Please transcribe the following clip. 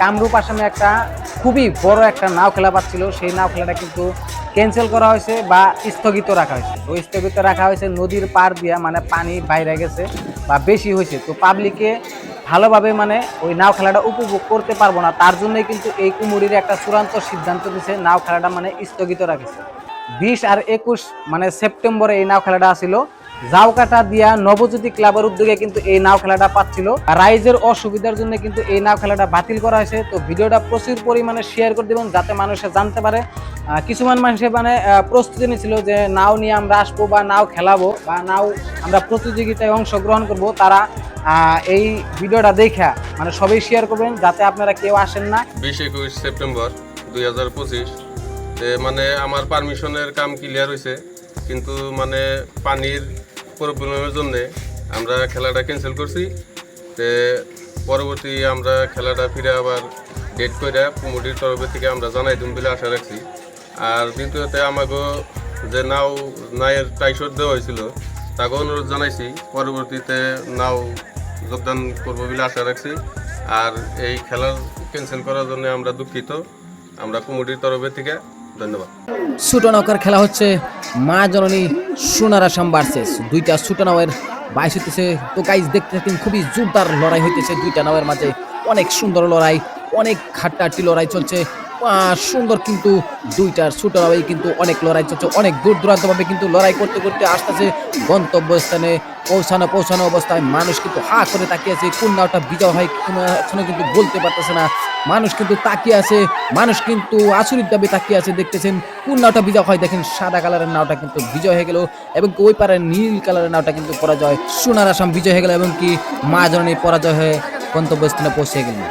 কামরূপ আসামে একটা খুবই বড় একটা নাও খেলা পাচ্ছিল সেই নাও খেলাটা কিন্তু ক্যান্সেল করা হয়েছে বা স্থগিত রাখা হয়েছে। তো স্থগিত রাখা হয়েছে নদীর পার দিয়া মানে পানি বাইরে গেছে বা বেশি হয়েছে। তো পাবলিকে ভালোভাবে মানে ওই নাও খেলাটা উপভোগ করতে পারব না। তার জন্যই কিন্তু এই কুমুরির একটা চূড়ান্ত সিদ্ধান্ত দিছে, নাও খেলাটা মানে স্থগিত রাখেছে। বিশ আর একুশ মানে সেপ্টেম্বরে এই নাও খেলাটা আসিল। জাউকাটা দিয়া নবজ্যোতি ক্লাবের উদ্যোগে কিন্তু এই নাও খেলাটা পাচ্ছিল। রাইজের অসুবিধার জন্য কিন্তু এই নাও খেলাটা বাতিল করা হয়েছে। তো ভিডিওটা প্রচুর পরিমাণে শেয়ার করে দেবেন যাতে মানুষে জানতে পারে। কিছুমান মানুষে মানে প্রস্তুতি নিয়েছিল যে নাও নিয়ে আমরা আসব বা নাও খেলাবো বা নাও আমরা প্রতিযোগিতায় অংশগ্রহণ করব। তারা এই ভিডিওটা দেখা মানে সবাই শেয়ার করবেন যাতে আপনারা কেউ আসেন না। বিশ একুশ সেপ্টেম্বর দুই হাজার পঁচিশ। মানে আমার পারমিশনের কাম ক্লিয়ার হয়েছে কিন্তু মানে পানির প্রবলেমের জন্য আমরা খেলাটা ক্যান্সেল করছি। তে পরবর্তী আমরা খেলাটা ফিরে আবার ডেট করে কুমুটির তরফ থেকে আমরা জানাই দিন বলে আশা রাখছি। আর দ্বিতীয়তে আমাকে যে নাও, নায়ের টাইশট দেওয়া হয়েছিল তাকে অনুরোধ জানাইছি, পরবর্তীতে নাও যোগদান করব বলে আশা রাখছি। আর এই খেলার ক্যান্সেল করার জন্য আমরা দুঃখিত। আমরা কুমুটির তরফের থেকে ধন্যবাদ। খেলা হচ্ছে মা জননী দুইটা বাইশ হইতেছে। তো গাইজ দেখতে থাকেন, খুবই জোরদার লড়াই হইতেছে দুইটা নাওয়ের মাঝে। অনেক সুন্দর লড়াই, অনেক লড়াই চলছে। সুন্দর কিন্তু দুইটার ছোট কিন্তু অনেক লড়াই চলছে। অনেক দূর দূরান্ত ভাবে কিন্তু লড়াই করতে করতে আসতেছে। গন্তব্যস্থানে পৌঁছানো পৌঁছানো অবস্থায় মানুষ কিন্তু হা করে তাকিয়ে আছে। কোন নাওটা বিজয় হয় কোনো কিন্তু বলতে পারতেছে না। মানুষ কিন্তু তাকিয়ে আছে, মানুষ কিন্তু আচরিত ভাবে তাকিয়ে আছে, দেখতেছেন কোন নাওটা বিজয় হয়, দেখেন সাদা কালারের নাওটা কিন্তু বিজয় হয়ে গেল এবং ওই পারে নীল কালারের নাওটা কিন্তু পরাজয়, সোনার আসাম বিজয় হয়ে গেল এবং কি মা জননী পরাজয় হয়ে গন্তব্যস্থানে পৌঁছে গেলেন।